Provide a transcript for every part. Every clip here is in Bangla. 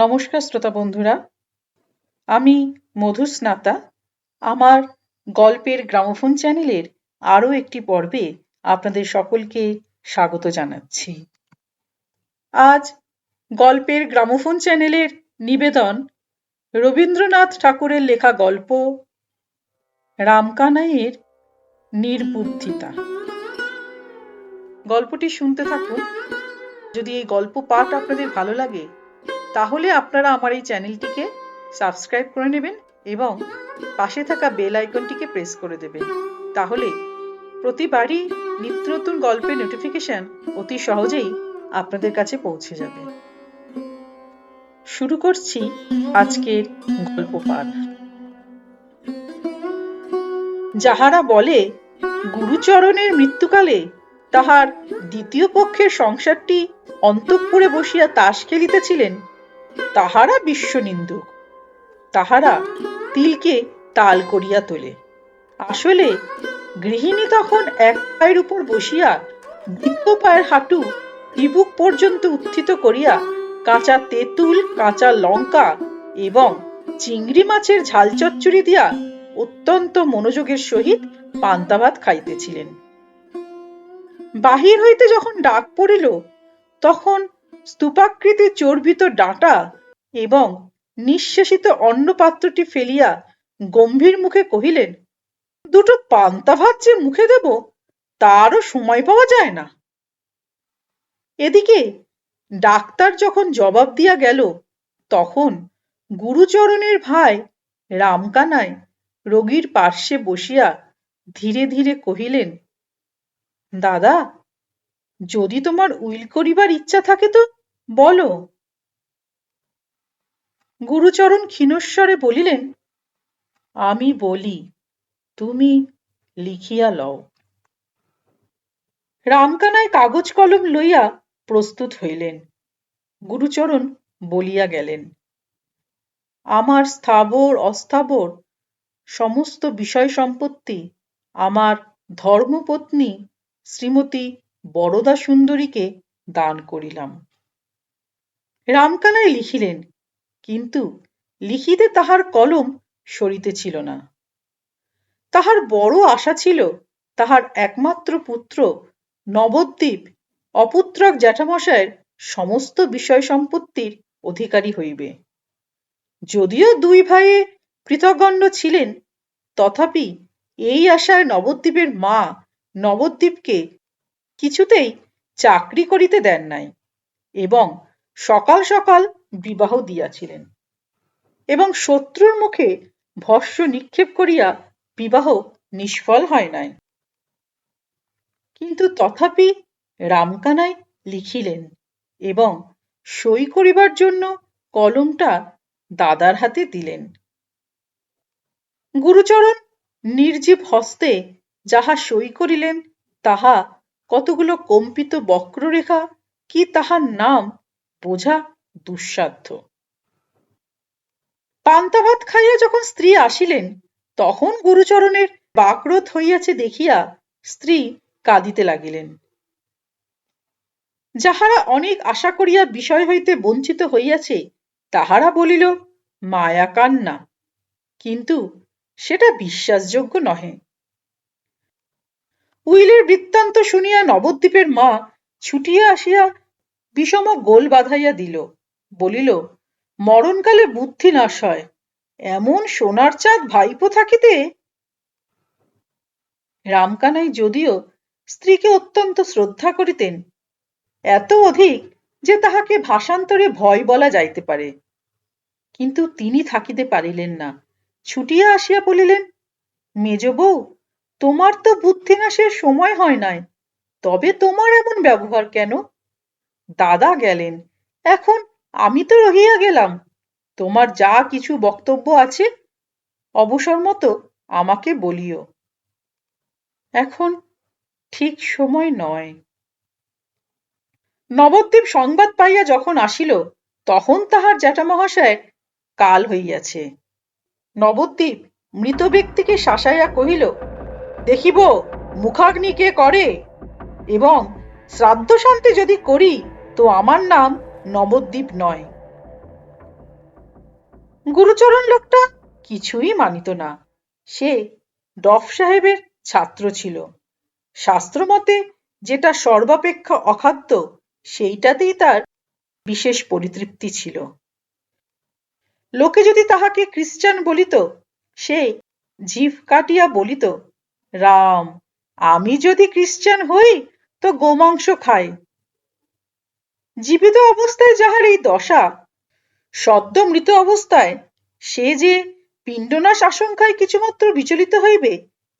নমস্কার শ্রোতা বন্ধুরা। আমি মধুস্নাতা। আমার গল্পের গ্রামোফোন চ্যানেলের আরও একটি পর্বে আপনাদের সকলকে স্বাগত জানাচ্ছি। আজ গল্পের গ্রামোফোন চ্যানেলের নিবেদন রবীন্দ্রনাথ ঠাকুরের লেখা গল্প রামকানাইয়ের নির্বুদ্ধিতা। গল্পটি শুনতে থাকুন। যদি এই গল্প পাঠ আপনাদের ভালো লাগে তাহলে আপনারা আমার এই চ্যানেলটিকে সাবস্ক্রাইব করে নেবেন এবং পাশে থাকা বেল আইকনটিকে প্রেস করে দেবেন। তাহলে প্রতিবারই নিত্য নতুন গল্পের নোটিফিকেশন অতি সহজেই আপনাদের কাছে পৌঁছে যাবে। শুরু করছি আজকের গল্প পাঠ। যাহারা বলে, গুরুচরণের মৃত্যুকালে তাহার দ্বিতীয় পক্ষের সংসারটি অন্তঃপুরে বসিয়া তাস খেলিতেছিলেন তাহারা বিশ্বনিন্দুক তাহারা তিলকে তাল করিয়া তোলে। আসলে গৃহিণী তখন এক পায়ের উপর বসিয়া দ্বিতীয় পায়ের হাঁটু ইবুক পর্যন্ত উত্থিত করিয়া কাঁচা তেঁতুল, কাঁচা লঙ্কা এবং চিংড়ি মাছের ঝাল চচ্চড়ি দিয়া অত্যন্ত মনোযোগের সহিত পান্তা ভাত খাইতেছিলেন। বাহির হইতে যখন ডাক পড়িল, তখন স্তূপাকৃতি চর্বিত ডাঁটা এবং নিঃশেষিত অন্নপাত্রটি ফেলিয়া গম্ভীর মুখে কহিলেন, দুটো পান্তা ভাত যে মুখে দেব, তারও সময় পাওয়া যায় না। এদিকে ডাক্তার যখন জবাব দিয়া গেল, তখন গুরুচরণের ভাই রামকানায় রোগীর পার্শ্বে বসিয়া ধীরে ধীরে কহিলেন, দাদা যদি তোমার উইল করিবার ইচ্ছা থাকে তো বলো। গুরুচরণ ক্ষীণস্বরে বলিলেন, আমি বলি, তুমি লিখিয়া লও। রামকানায় কাগজ কলম লইয়া প্রস্তুত হইলেন। গুরুচরণ বলিয়া গেলেন, আমার স্থাবর, অস্থাবর সমস্ত বিষয় সম্পত্তি আমার ধর্মপত্নী শ্রীমতী বরদা সুন্দরীকে দান করিলাম। রামকানাই লিখিলেন, কিন্তু লিখিতে তাহার কলম সরিতেছিল না। তাহার বড় আশা ছিল তাহার একমাত্র পুত্র নবদ্বীপ অপুত্রক জ্যাঠামশায়ের সমস্ত বিষয় সম্পত্তির অধিকারী হইবে। যদিও দুই ভাইয়ে পৃথগণ্ড ছিলেন, তথাপি এই আশায় নবদ্বীপের মা নবদ্বীপকে কিছুতেই চাকরি করিতে দেন নাই এবং সকাল সকাল বিবাহ দিয়াছিলেন। এবং শত্রুর মুখে ভস্য নিক্ষেপ করিয়া বিবাহ নিষ্ফল হয় নাই। কিন্তু তথাপি রামকানাই লিখিলেন এবং সই করিবার জন্য কলমটা দাদার হাতে দিলেন। গুরুচরণ নির্জীব হস্তে যাহা সই করিলেন, তাহা কতগুলো কম্পিত বক্ররেখা কি তাহার নাম বোঝা দুঃসাধ্য। পান্তা ভাত খাইয়া যখন স্ত্রী আসিলেন, তখন গুরুচরণের বাকরোধ হইয়াছে দেখিয়া স্ত্রী কাঁদিতে লাগিলেন। যাহারা অনেক আশা করিয়া বিষয় হইতে বঞ্চিত হইয়াছে, তাহারা বলিল, মায়া কান্না। কিন্তু সেটা বিশ্বাসযোগ্য নহে। উইলের বৃত্তান্ত শুনিয়া নবদ্বীপের মা ছুটিয়া আসিয়া বিষম গোল বাঁধাইয়া দিল। বলিল, মরণকালে বুদ্ধি নাশ হয়। এমন সোনার চাঁদ ভাইপো থাকিতে? রামকানাই যদিও স্ত্রীকে অত্যন্ত শ্রদ্ধা করিতেন, এত অধিক যে তাহাকে ভাষান্তরে ভয় বলা যাইতে পারে। কিন্তু তিনি থাকিতে পারিলেন না। ছুটিয়া আসিয়া বলিলেন, মেজ বউ তোমার তো বুদ্ধিনাশের সময় হয় নাই। তবে তোমার এমন ব্যবহার কেন? দাদা গেলেন। এখন আমি তো রহিয়া গেলাম। তোমার যা কিছু বক্তব্য আছে, অবসর মতো আমাকে বলিও। এখন ঠিক সময় নয়। নবদ্বীপ সংবাদ পাইয়া যখন আসিল, তখন তাহার জ্যাঠামহাশয় কাল হইয়াছে। নবদ্বীপ মৃত ব্যক্তিকে শাসাইয়া কহিল দেখিব মুখাগ্নি কে করে। এবং শ্রাদ্ধ শান্তি যদি করি, তো আমার নাম নবদ্বীপ নয়। গুরুচরণ লোকটা কিছুই মানিত না। সে ডফ সাহেবের ছাত্র ছিল। শাস্ত্রমতে যেটা সর্বাপেক্ষা অখাদ্য, সেইটাতেই তার বিশেষ পরিতৃপ্তি ছিল। লোকে যদি তাহাকে খ্রিস্টান বলিত, সে জিভ কাটিয়া বলিত রাম, আমি যদি খ্রিস্টান হই তো গোমাংস খাই। জীবিত অবস্থায় যাহার এই দশা, সদ্য মৃত অবস্থায় সে যে পিণ্ডনাশ আশঙ্কায় কিছুমাত্র বিচলিত হইবে,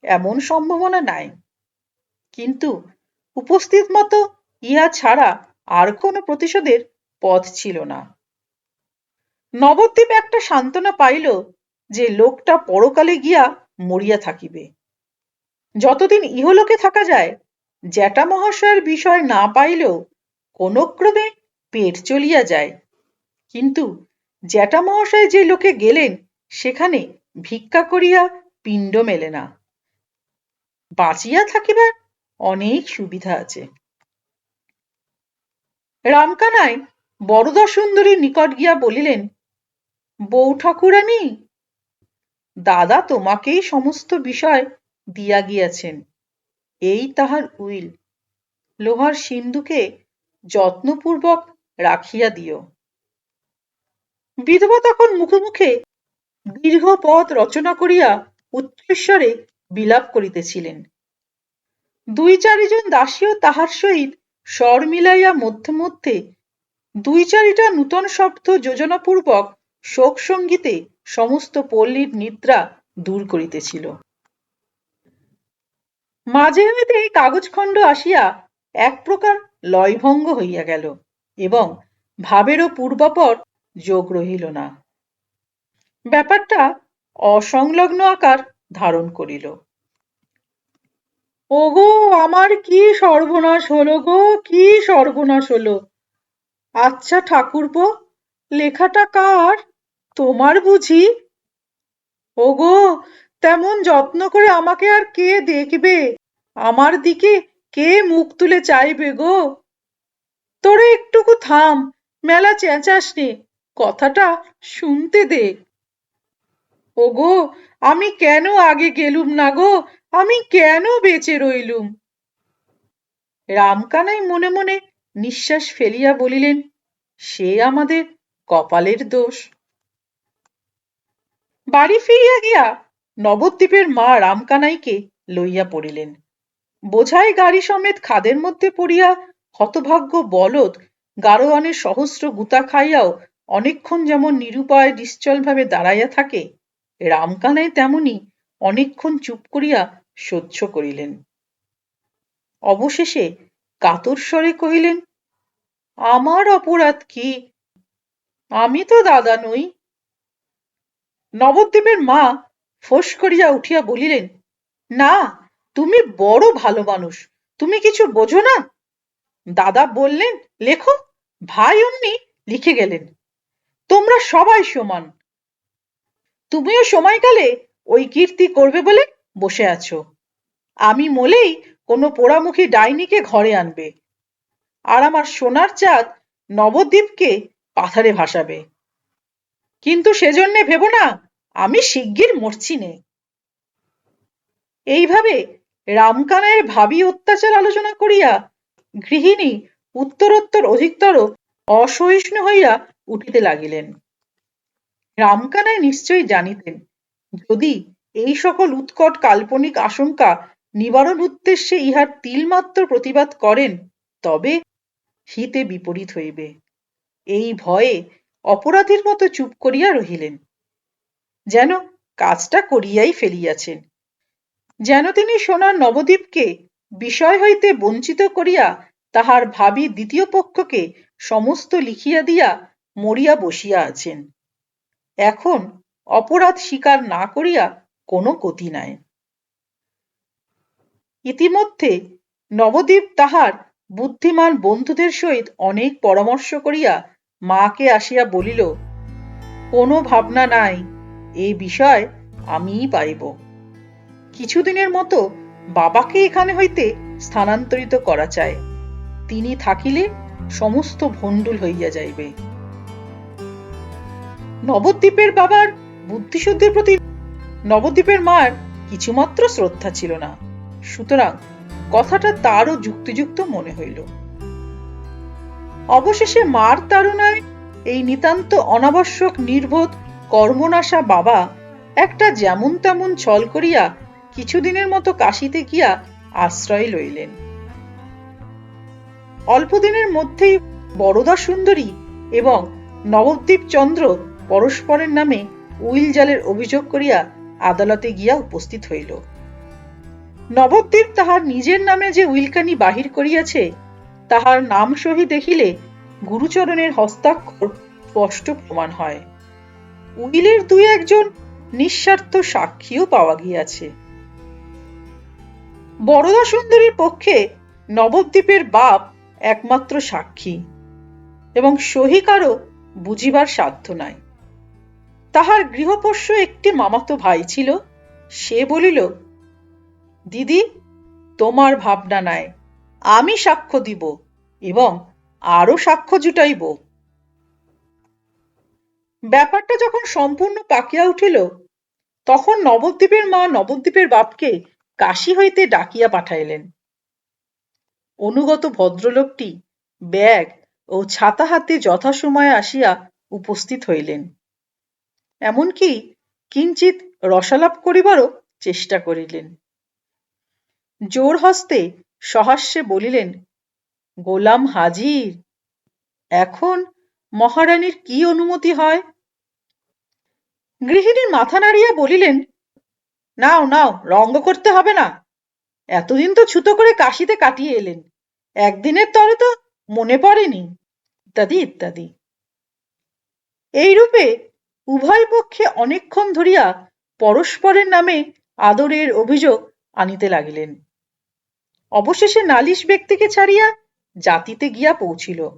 এমন সম্ভাবনা নাই। কিন্তু উপস্থিত মতো ইহা ছাড়া আর কোনো প্রতিশোধের পথ ছিল না। নবদ্বীপ একটা সান্ত্বনা পাইল যে লোকটা পরকালে গিয়া মরিয়া থাকিবে। যতদিন ইহলোকে থাকা যায়, জ্যাঠা মহাশয়ের বিষয় না পাইলেও কোন ক্রমে পেট চলিয়া যায়। কিন্তু জ্যাঠা মহাশয় যে লোকে গেলেন, সেখানে ভিক্ষা করিয়া পিণ্ড মেলে না। বাঁচিয়া থাকিবার অনেক সুবিধা আছে। রামকানায় বরদা সুন্দরীর নিকট গিয়া বলিলেন, বউ ঠাকুরানী, দাদা তোমাকেই সমস্ত বিষয় দিয়া গিয়াছেন। এই তাহার উইল। লোহার সিন্ধুকে যত্নপূর্বক রাখিয়া দিও। বিধবা তখন মুখে মুখে দীর্ঘ পথ রচনা করিয়া উচ্চস্বরে বিলাপ করিতেছিলেন। দুই চারিজন দাসীও তাহার সহিত স্বর মিলাইয়া মধ্যে মধ্যে দুই চারিটা নূতন শব্দ যোজনাপূর্বক শোক সঙ্গীতে সমস্ত পল্লীর নিদ্রা দূর করিতেছিল। মাঝে হইতে এই কাগজখণ্ড আসিয়া এক প্রকার লয়ভঙ্গ হইয়া গেল এবং ভাবেরও পূর্বাপর যোগ রহিল না। ব্যাপারটা অসংলগ্ন আকার ধারণ করিল। ওগো, আমার কি সর্বনাশ হলো গো, কি সর্বনাশ হলো? আচ্ছা ঠাকুরপো, লেখাটা কার? তোমার বুঝি? ওগো তেমন যত্ন করে আমাকে আর কে দেখবে? আমার দিকে কে মুখ তুলে চাইবে গো? তোরে একটুকু থাম, মেলা চেঁচাস নে, কথাটা শুনতে দে। ওগো, আমি কেন আগে গেলুম না গো? আমি কেন বেঁচে রইলুম? রামকানাই মনে মনে নিঃশ্বাস ফেলিয়া বলিলেন, সে আমাদের কপালের দোষ। বাড়ি ফিরিয়া গিয়া নবদ্বীপের মা রামকানাইকে লইয়া পড়িলেন। বোঝাই গাড়ি সমেত খাদের মধ্যে পড়িয়া হতভাগ্য বলদ গারোয়ানের সহস্র গুতা খাইয়াও অনেকক্ষণ যেমন নিরুপায় নিশ্চলভাবে দাঁড়াইয়া থাকে, রামকানাই তেমনি অনেকক্ষণ চুপ করিয়া সহ্য করিলেন। অবশেষে কাতর স্বরে কহিলেন, আমার অপরাধ কি? আমি তো দাদা নই। নবদ্বীপের মা ফোঁস করিয়া উঠিয়া বলিলেন, না, তুমি বড় ভালো মানুষ, তুমি কিছু বোঝো না? দাদা বললেন, লেখো, ভাই অমনি লিখে গেলেন। তোমরা সবাই সমান। তুমিও সময়কালে ওই কীর্তি করবে বলে বসে আছো। আমি মলেই কোনো পোড়ামুখী ডাইনিকে ঘরে আনবে আর আমার সোনার চাঁদ নবদ্বীপকে পাথারে ভাসাবে। কিন্তু সেজন্যে ভেবো না আমি শিগগির মরছি নে। এইভাবে রামকানাইয়ের ভাবি অত্যাচার আলোচনা করিয়া গৃহিণী উত্তরোত্তর অধিকতর অসহিষ্ণু হইয়া উঠিতে লাগিলেন। রামকানাই নিশ্চয়ই জানিতেন, যদি এই সকল উৎকট কাল্পনিক আশঙ্কা নিবারণ উদ্দেশ্যে ইহার তিলমাত্র প্রতিবাদ করেন, তবে হিতে বিপরীত হইবে। এই ভয়ে অপরাধীর মতো চুপ করিয়া রহিলেন। যেন কাজটা করিয়াই ফেলিয়াছেন। যেন তিনি সোনার নবদ্বীপকে বিষয় হইতে বঞ্চিত করিয়া তাহার ভাবি দ্বিতীয় পক্ষকে সমস্ত লিখিয়া দিয়া মরিয়া বসিয়া আছেন। এখন অপরাধ স্বীকার না করিয়া কোনো গতি নাই। ইতিমধ্যে নবদ্বীপ তাহার বুদ্ধিমান বন্ধুদের সহিত অনেক পরামর্শ করিয়া মাকে আসিয়া বলিল, কোনো ভাবনা নাই এই বিষয় আমিই পাইব কিছুদিনের মতো বাবাকে এখানে হইতে স্থানান্তরিত করা চায়। তিনি থাকিলে সমস্ত ভণ্ডুল হইয়া যাইবে। নবদ্বীপের বাবার বুদ্ধিশুদ্ধির প্রতি নবদ্বীপের মার কিছুমাত্র শ্রদ্ধা ছিল না। সুতরাং কথাটা তারও যুক্তিযুক্ত মনে হইল। অবশেষে মার তাড়নায় এই নিতান্ত অনাবশ্যক, নির্বোধ কর্মনাশা বাবা একটা যেমন তেমন ছল করিয়া কিছুদিনের মতো কাশিতে গিয়া আশ্রয় লইলেন। অল্পদিনের মধ্যেই বরদা সুন্দরী এবং নবদ্বীপ চন্দ্র পরস্পরের নামে উইল জালের অভিযোগ করিয়া আদালতে গিয়া উপস্থিত হইল। নবদ্বীপ তাহার নিজের নামে যে উইলকানি বাহির করিয়াছে, তাহার নাম সহি দেখিলে গুরুচরণের হস্তাক্ষর স্পষ্ট প্রমাণ হয়। উইলের দুই একজন নিঃস্বার্থ সাক্ষীও পাওয়া গিয়াছে। বরদা সুন্দরীর পক্ষে নবদ্বীপের বাপ একমাত্র সাক্ষী এবং সহি কারও বুঝিবার সাধ্য নাই। তাহার গৃহপোষ্য একটি মামাতো ভাই ছিল, সে বলিল, দিদি, তোমার ভাবনা নাই, আমি সাক্ষ্য দিব এবং আরও সাক্ষ্য জুটাইব। ব্যাপারটা যখন সম্পূর্ণ পাকিয়া উঠিল, তখন নবদ্বীপের মা নবদ্বীপের বাপকে কাশি হইতে ডাকিয়া পাঠাইলেন। অনুগত ভদ্রলোকটি ব্যাগ ও ছাতা হাতে যথাসময়ে আসিয়া উপস্থিত হইলেন। এমনকি কিঞ্চিত রসালাপ করিবারও চেষ্টা করিলেন। জোর হস্তে সহাস্যে বলিলেন, গোলাম হাজির, এখন মহারানীর কি অনুমতি হয়? গৃহিণী মাথা নাড়িয়া বলিলেন, নাও নাও, রঙ্গ করতে হবে না। এতদিন তো ছুতো করে কাশিতে কাটিয়ে এলেন। একদিনের তরে তো মনে পড়েনি। ইত্যাদি ইত্যাদি। এইরূপে উভয় পক্ষে অনেকক্ষণ ধরিয়া পরস্পরের নামে আদরের অভিযোগ আনিতে লাগিলেন। অবশেষে নালিশ ব্যক্তিকে ছাড়িয়া জাতিতে গিয়া পৌঁছিল।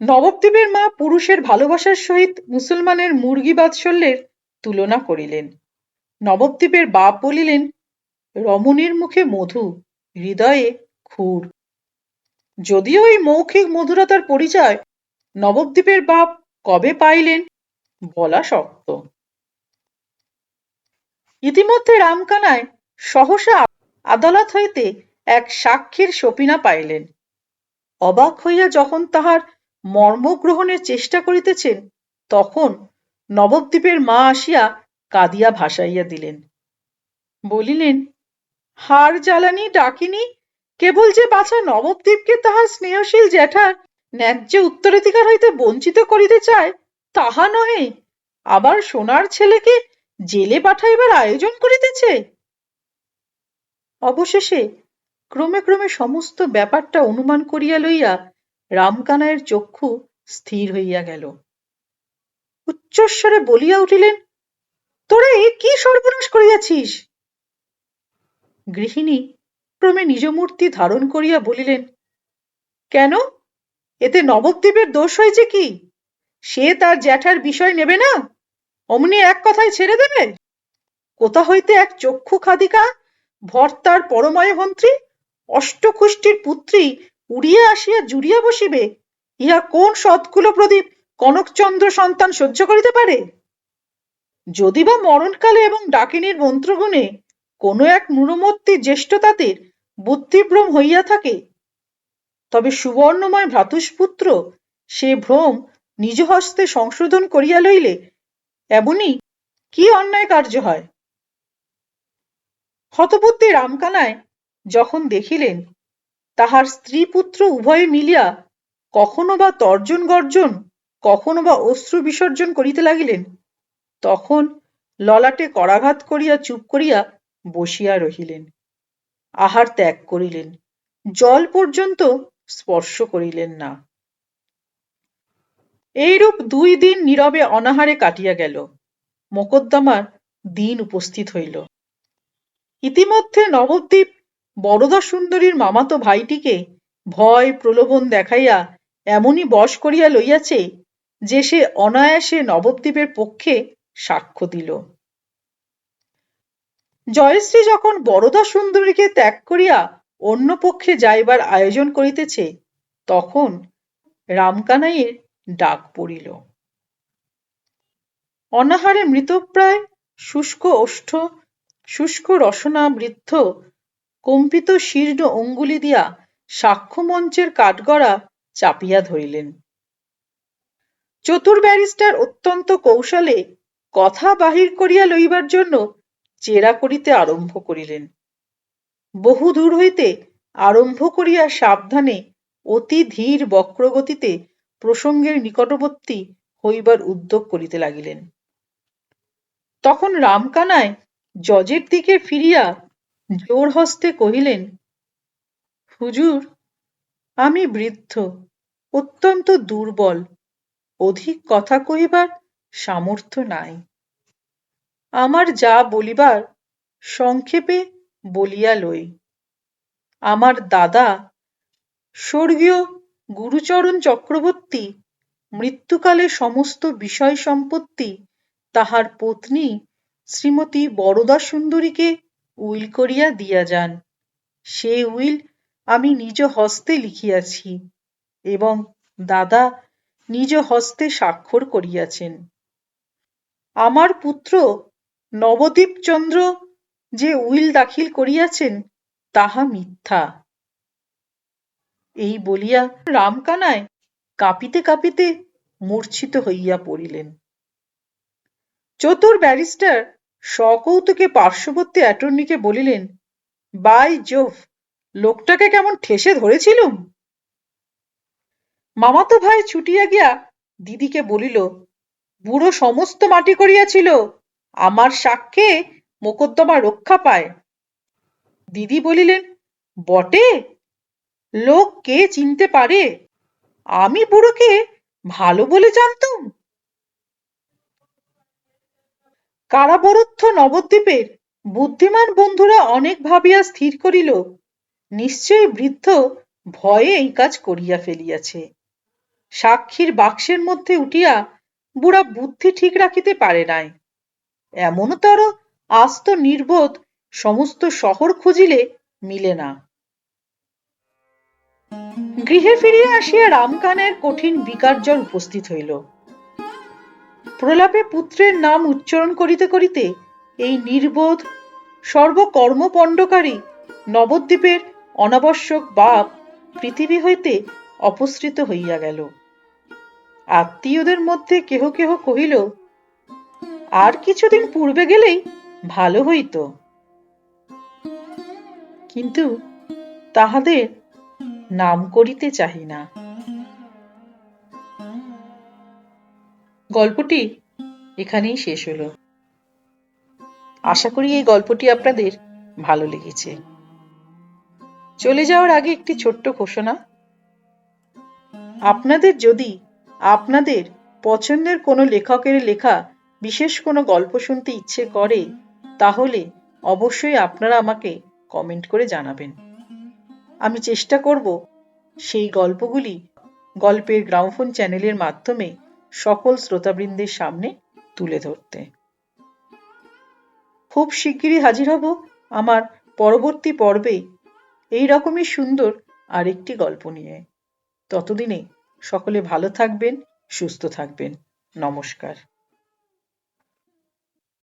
নবদ্বীপের মা পুরুষের ভালোবাসার সহিত মুসলমানের মুরগি বাৎসল্যের তুলনা করিলেন। নবদ্বীপের বাপ বলিলেন, রমণীর মুখে মধু, হৃদয়ে খুর যদিও এই মৌখিক মধুরতার পরিচয় নবদ্বীপের বাপ কবে পাইলেন বলা শক্ত। ইতিমধ্যে রামকানায় সহসা আদালত হইতে এক সাক্ষীর সপিনা পাইলেন। অবাক হইয়া যখন তাহার মর্ম গ্রহণের চেষ্টা করিতেছেন, তখন নবদ্বীপের মা আসিয়া কাঁদিয়া ভাসাইয়া দিলেন। বলিলেন, হার জ্বালানি ডাকিনি, কেবল যে বাছা নবদ্বীপকে তাহার স্নেহশীল জ্যাঠার ন্যায্য উত্তরাধিকার হইতে বঞ্চিত করিতে চায়, তাহা নহে, আবার সোনার ছেলেকে জেলে পাঠাইবার আয়োজন করিতেছে? অবশেষে ক্রমে ক্রমে সমস্ত ব্যাপারটা অনুমান করিয়া লইয়া রামকানায়ের চক্ষু স্থির হইয়া গেল। উচ্চস্বরে বলিয়া উঠিলেন, তোরা কি সর্বনাশ করিয়াছিস? গৃহিণী ক্রমে নিজ মূর্তি ধারণ করিয়া বলিলেন, কেন? এতে নবদ্বীপের দোষ হয়েছে কি? সে তার জ্যাঠার বিষয় নেবে না? অমনি এক কথায় ছেড়ে দেবে? কোথা হইতে এক চক্ষু খাদিকা, ভর্তার পরময় মন্ত্রী অষ্টকুষ্টির পুত্রী উড়িয়া আসিয়া জুড়িয়া বসিবে, ইহা কোন সৎকুল প্রদীপ কনকচন্দ্র সন্তান সহ্য করিতে পারে? যদি বা মরণকালে এবং ডাকিনীর মন্ত্রগুণে কোনো এক নুরমূর্তি জ্যেষ্ঠতাতের বুদ্ধিভ্রম হইয়া থাকে, তবে সুবর্ণময় ভ্রাতুষ্পুত্র সে ভ্রম নিজ হস্তে সংশোধন করিয়া লইলে এমনই কি অন্যায় কার্য হয়? হতবুদ্ধি রামকানায় যখন দেখিলেন তাহার স্ত্রী পুত্র উভয়ে মিলিয়া কখনো বা তর্জন গর্জন, কখনো বা অশ্রু বিসর্জন করিতে লাগিলেন। তখন ললাটে করাঘাত করিয়া চুপ করিয়া বসিয়া রহিলেন। আহার ত্যাগ করিলেন, জল পর্যন্ত স্পর্শ করিলেন না। এইরূপ দুই দিন নীরবে অনাহারে কাটিয়া গেল। মোকদ্দমার দিন উপস্থিত হইল। ইতিমধ্যে নবদ্বীপ বরদা সুন্দরীর মামাতো ভাইটিকে ভয় প্রলোভন দেখাইয়া এমনই বশ করিয়া লইয়াছে যে সে অনায়াসে নবদ্বীপের পক্ষে সাক্ষ্য দিল। জয়শ্রী যখন বরদা সুন্দরীকে ত্যাগ করিয়া অন্য পক্ষে যাইবার আয়োজন করিতেছে, তখন রামকানাইয়ের ডাক পড়িল। অনাহারে মৃতপ্রায় শুষ্ক ওষ্ঠ শুষ্ক রসনা বৃদ্ধ কম্পিত শীর্ণ অঙ্গুলি দিয়া সাক্ষ্য মঞ্চের কাঠগড়া চাপিয়া ধরিলেন। চতুর ব্যারিস্টার অত্যন্ত কৌশলে কথা বাহির করিয়া লইবার জন্য জেরা করিতে আরম্ভ করিলেন। বহু দূর হইতে আরম্ভ করিয়া সাবধানে অতি ধীর বক্রগতিতে প্রসঙ্গের নিকটবর্তী হইবার উদ্যোগ করিতে লাগিলেন। তখন রামকানায় জজের দিকে ফিরিয়া জোর হস্তে কহিলেন, হুজুর, আমি বৃদ্ধ, অত্যন্ত দুর্বল, অধিক কথা কহিবার সামর্থ্য নাই। আমার যা বলিবার সংক্ষেপে বলিয়া লই। আমার দাদা, স্বর্গীয় গুরুচরণ চক্রবর্তী, মৃত্যুকালে সমস্ত বিষয় সম্পত্তি তাহার পত্নী শ্রীমতী বরদা সুন্দরীকে উইল করিয়া দিয়া যান। সে উইল আমি নিজ হস্তে লিখিয়াছি এবং দাদা নিজ হস্তে স্বাক্ষর করিয়াছেন। আমার পুত্র নবদ্বীপচন্দ্র যে উইল দাখিল করিয়াছেন, তাহা মিথ্যা। এই বলিয়া রামকানায় কাঁপিতে কাঁপিতে মূর্ছিত হইয়া পড়িলেন। চতুর ব্যারিস্টার সকৌতুকে পার্শ্ববর্তী অ্যাটর্নিকে বলিলেন, বাই জোফ লোকটাকে কেমন ঠেসে ধরেছিলুম? মামাতো ভাই ছুটিয়া গিয়া দিদিকে বলিল, বুড়ো সমস্ত মাটি করিয়াছিল, আমার সাক্ষ্যে মোকদ্দমা রক্ষা পায়। দিদি বলিলেন, বটে, লোক কে চিনতে পারে? আমি বুড়োকে ভালো বলে জানতুম? কারাবরুদ্ধ নবদ্বীপের বুদ্ধিমান বন্ধুরা অনেক ভাবিয়া স্থির করিল, নিশ্চয়ই বৃদ্ধ ভয়ে এই কাজ করিয়া ফেলিয়াছে। সাক্ষীর বাক্সের মধ্যে উঠিয়া বুড়া বুদ্ধি ঠিক রাখিতে পারে নাই। এমনতর আস্ত নির্বোধ সমস্ত শহর খুঁজিলে মিলে না। গৃহে ফিরিয়া আসিয়া রামকানের কঠিন বিকারজল উপস্থিত হইল। প্রলাপে পুত্রের নাম উচ্চারণ করিতে করিতে এই নির্বোধ সর্বকর্মপণ্ডকারী নবদ্বীপের অনাবশ্যক বাপ পৃথিবী হইতে অপসৃত হইয়া গেল। আত্মীয়দের মধ্যে কেহ কেহ কহিল, আর কিছুদিন পূর্বে গেলেই ভালো হইত। কিন্তু তাহাদের নাম করিতে চাহি না। গল্পটি এখানেই শেষ হলো। আশা করি এই গল্পটি আপনাদের ভালো লেগেছে। চলে যাওয়ার আগে একটি ছোট্ট ঘোষণা। আপনাদের যদি আপনাদের পছন্দের কোনো লেখকের লেখা বিশেষ কোনো গল্প শুনতে ইচ্ছে করে, তাহলে অবশ্যই আপনারা আমাকে কমেন্ট করে জানাবেন। আমি চেষ্টা করব সেই গল্পগুলি গল্পের গ্রামফোন চ্যানেলের মাধ্যমে সকল শ্রোতাবৃন্দের সামনে তুলে ধরতে। খুব শিগগিরই হাজির হব আমার পরবর্তী পর্বে এই রকমই সুন্দর আরেকটি গল্প নিয়ে। ততদিনে সকলে ভালো থাকবেন, সুস্থ থাকবেন। নমস্কার।